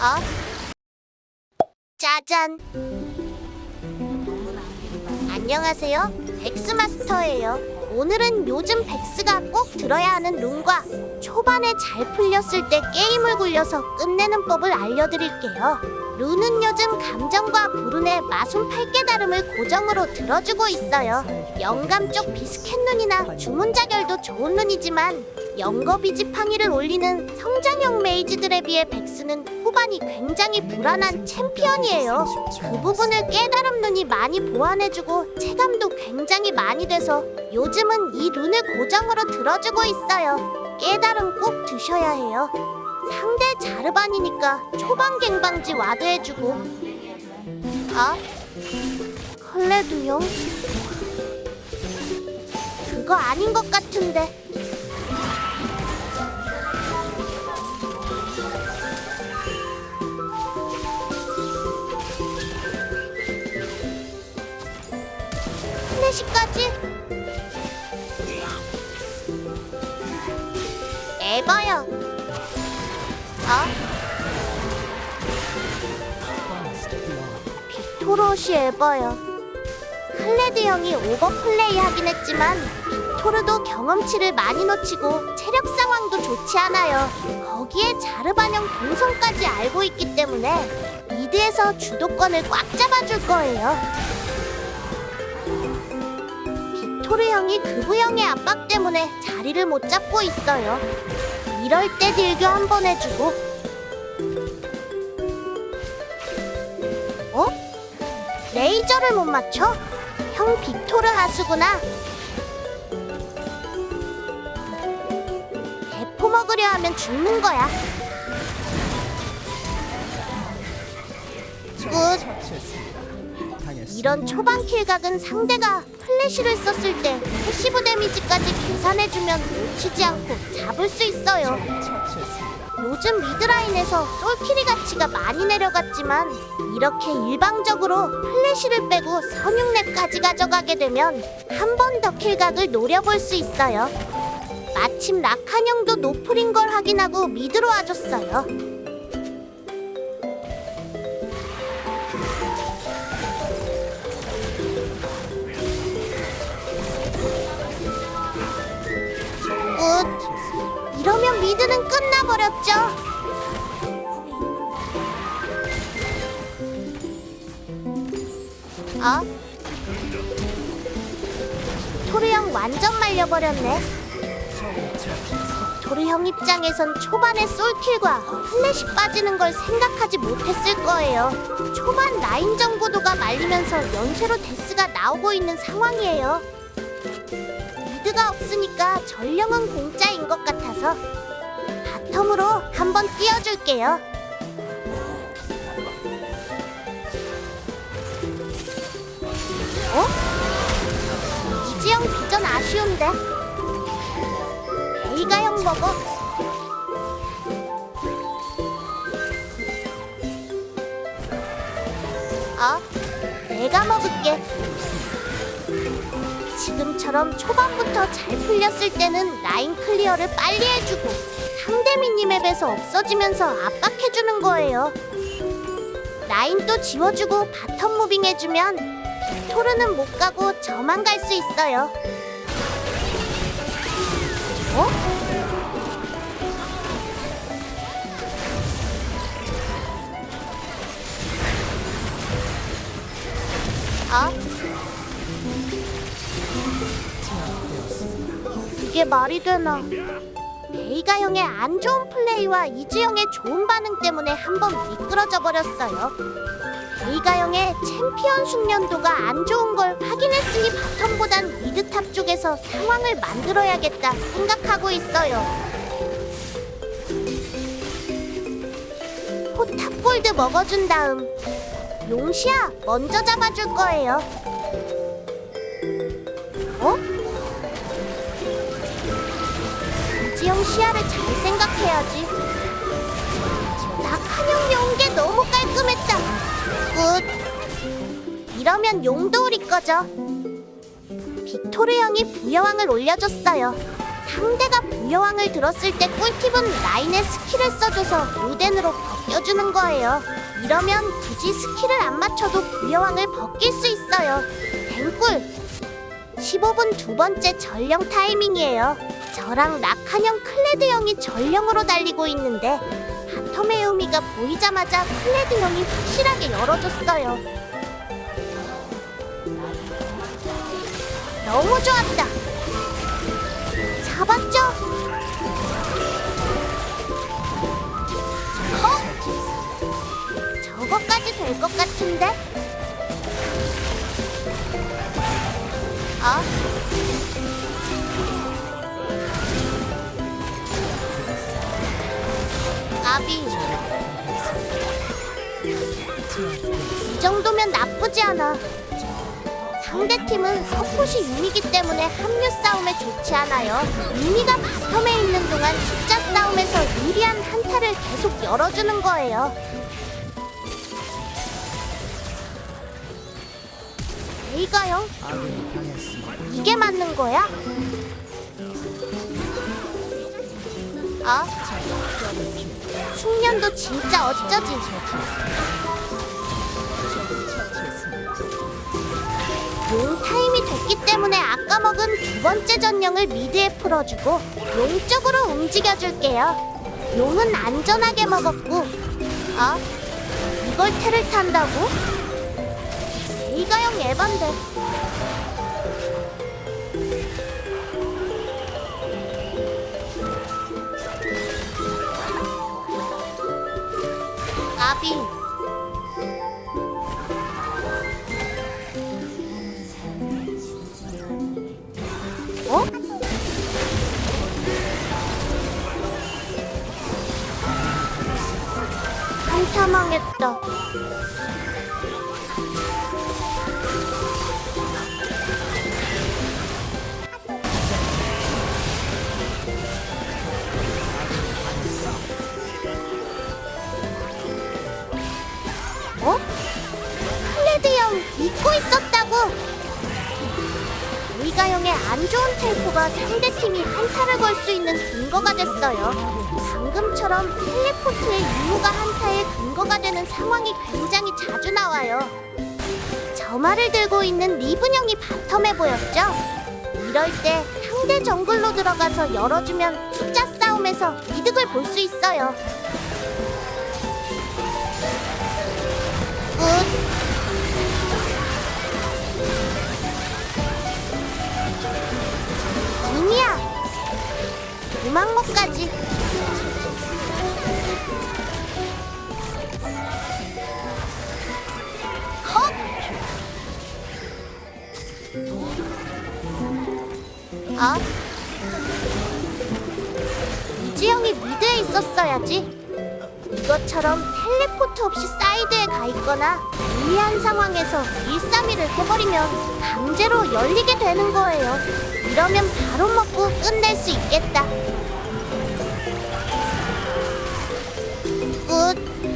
어? 짜잔. 안녕하세요. 백스 마스터예요. 오늘은 요즘 백스가 꼭 들어야 하는 룬과 초반에 잘 풀렸을 때 게임을 굴려서 끝내는 법을 알려드릴게요. 룬은 요즘 감정과 불운의 마순 팔 깨달음을 고정으로 들어주고 있어요. 영감 쪽 비스켓 룬이나 주문자결도 좋은 룬이지만 영겁이 지팡이를 올리는 성장형 메이지들에 비해 백스는 후반이 굉장히 불안한 챔피언이에요. 그 부분을 깨달음 룬이 많이 보완해주고 체감도 굉장히 많이 돼서 요즘은 이 룬을 고정으로 들어주고 있어요. 깨달음 꼭 드셔야 해요. 상대 자르반이니까 초반 갱방지 와드 해주고 아? 클레드용? 그거 아닌 것 같은데 플래시까지? 에바야 어? 빅토르시 에바야 클레드 형이 오버플레이 하긴 했지만 빅토르도 경험치를 많이 놓치고 체력 상황도 좋지 않아요. 거기에 자르반형 동선까지 알고 있기 때문에 미드에서 주도권을 꽉 잡아줄 거예요. 빅토르 형이 그부 형의 압박 때문에 자리를 못 잡고 있어요. 이럴 때 딜교 한 번 해주고 레이저를 못 맞춰? 형 빅토르 하수구나 대포 먹으려 하면 죽는 거야 굿 이런 초반 킬각은 상대가 플래시를 썼을 때 패시브 데미지까지 계산해주면 놓치지 않고 잡을 수 있어요. 요즘 미드라인에서 솔킬이 가치가 많이 내려갔지만 이렇게 일방적으로 플래시를 빼고 선육랩까지 가져가게 되면 한 번 더 킬각을 노려볼 수 있어요. 마침 라칸 형도 노플인 걸 확인하고 미드로 와줬어요. 이러면 미드는 끝나버렸죠. 어? 토르 형 완전 말려버렸네. 토르 형 입장에선 초반에 솔킬과 플래시 빠지는 걸 생각하지 못했을 거예요. 초반 라인 정보도가 말리면서 연쇄로 데스가 나오고 있는 상황이에요. 미드가 없으니까 전령은 공짜인 것 같아서 바텀으로 한번 띄워줄게요. 어? 이지영 비전 아쉬운데. 베이가 형 먹어. 어? 내가 먹을게. 지금처럼 초반부터 잘 풀렸을 때는 라인 클리어를 빨리 해주고 상대 미니맵에서 없어지면서 압박해주는 거예요. 라인 또 지워주고 바텀 무빙 해주면 빅토르는 못 가고 저만 갈 수 있어요. 어? 어? 말이 되나? 베이가 형의 안 좋은 플레이와 이지 형의 좋은 반응 때문에 한번 미끄러져 버렸어요. 베이가 형의 챔피언 숙련도가 안 좋은 걸 확인했으니 바텀보단 미드탑 쪽에서 상황을 만들어야겠다 생각하고 있어요. 포탑 골드 먹어준 다음 용시야 먼저 잡아줄 거예요. 지영 시야를 잘 생각해야지. 낙한형이 온게 너무 깔끔했다. 굿. 이러면 용도 우리 거죠. 빅토르 형이 부여왕을 올려줬어요. 상대가 부여왕을 들었을 때 꿀팁은 라인에 스킬을 써줘서 루덴으로 바뀌어주는 거예요. 이러면 굳이 스킬을 안 맞춰도 부여왕을 벗길 수 있어요. 댕꿀! 15분 두 번째 전령 타이밍이에요. 저랑 라칸형 클레드 형이 전령으로 달리고 있는데 바텀의 의미가 보이자마자 클레드 형이 확실하게 열어줬어요. 너무 좋았다. 잡았죠? 어? 저거까지 될 것 같은데? 어? 까비. 이 정도면 나쁘지 않아. 상대팀은 서폿이 유미기 때문에 합류 싸움에 좋지 않아요. 유미가 바텀에 있는 동안 숫자 싸움에서 유리한 한타를 계속 열어주는 거예요. 이가요? 이 게 맞는 거야? 아? 숙련도 진짜 어쩌지? 용 타임이 됐기 때문에 아까 먹은 두 번째 전령을 미드에 풀어주고 용 쪽으로 움직여줄게요. 용은 안전하게 먹었고, 어? 이걸 테를 탄다고? 이가영 에반데. 아비. 어? 한타 망했다. 안 좋은 템포가 상대팀이 한타를 걸 수 있는 근거가 됐어요. 방금처럼 텔레포트의 유무가 한타의 근거가 되는 상황이 굉장히 자주 나와요. 저 말을 들고 있는 리븐 형이 바텀에 보였죠? 이럴 때 상대 정글로 들어가서 열어주면 숫자 싸움에서 이득을 볼 수 있어요. 굿. 유망목까지 컷! 어? 이지영이 미드에 있었어야지 이것처럼 텔레포트 없이 사이드에 가 있거나 유리한 상황에서 1-3-1을 해버리면 강제로 열리게 되는 거예요. 이러면 바로 먹고 끝낼 수 있겠다. 끝.